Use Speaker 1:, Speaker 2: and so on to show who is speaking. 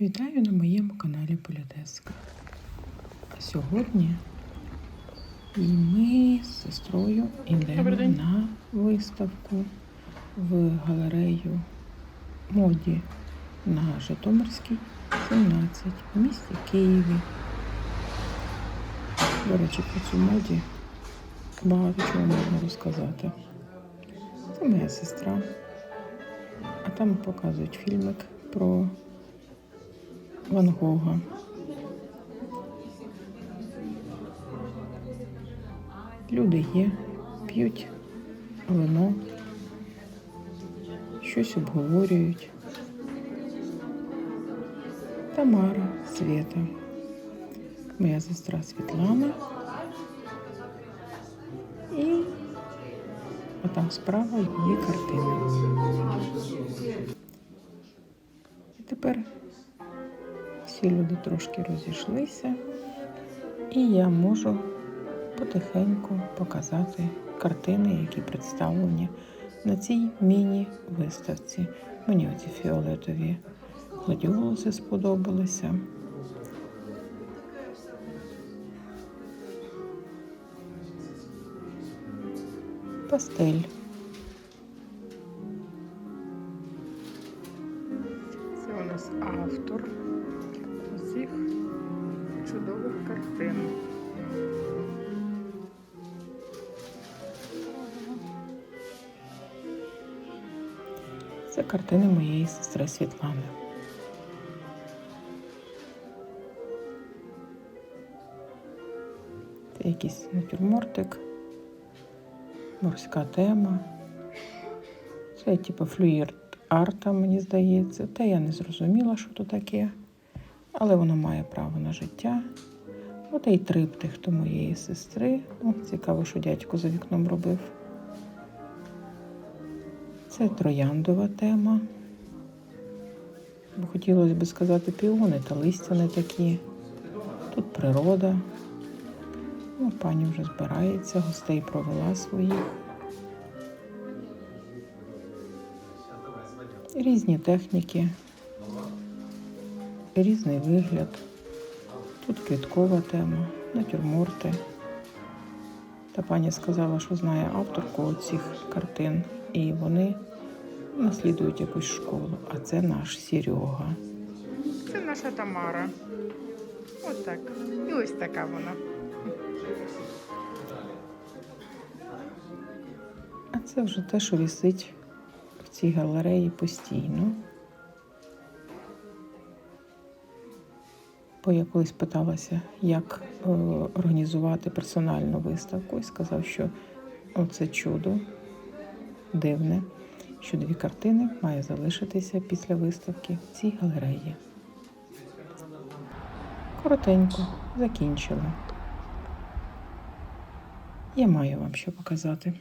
Speaker 1: Вітаю на моєму каналі Політеска. Сьогодні і ми з сестрою йдемо на виставку в галерею моді на Житомирській, 17 в місті Києві. До речі, про цю моді багато чого можна розказати. Це моя сестра. А там показують фільмик про Ван Гога. Люди є, п'ють вино, щось обговорюють. Тамара, Света, моя сестра Світлана. І отам справа її картини. І тепер всі люди трошки розійшлися, і я можу потихеньку показати картини, які представлені на цій міні-виставці. Мені оці фіолетові гладіолуси сподобалися. Пастель. Це у нас автор цих чудових картин. Це картини моєї сестри Світлани. Це якийсь натюрмортик, морська тема. Це типу флюїр арта, мені здається. Та я не зрозуміла, що то таке, але воно має право на життя. От і триптих до моєї сестри. О, цікаво, що дядько за вікном робив. Це трояндова тема. Бо хотілося б сказати піони, та листя не такі. Тут природа. Ну, пані вже збирається, гостей провела своїх. Різні техніки, різний вигляд. Тут квіткова тема, натюрморти. Та пані сказала, що знає авторку цих картин, і вони наслідують якусь школу. А це наш Серега.
Speaker 2: Це наша Тамара. Ось так. І ось така вона.
Speaker 1: А це вже те, що висить в цій галереї постійно. Бо я колись питалася, як е, організувати персональну виставку, і сказав, що це чудо дивне, що дві картини має залишитися після виставки в цій галереї. Коротенько закінчила. Я маю вам що показати.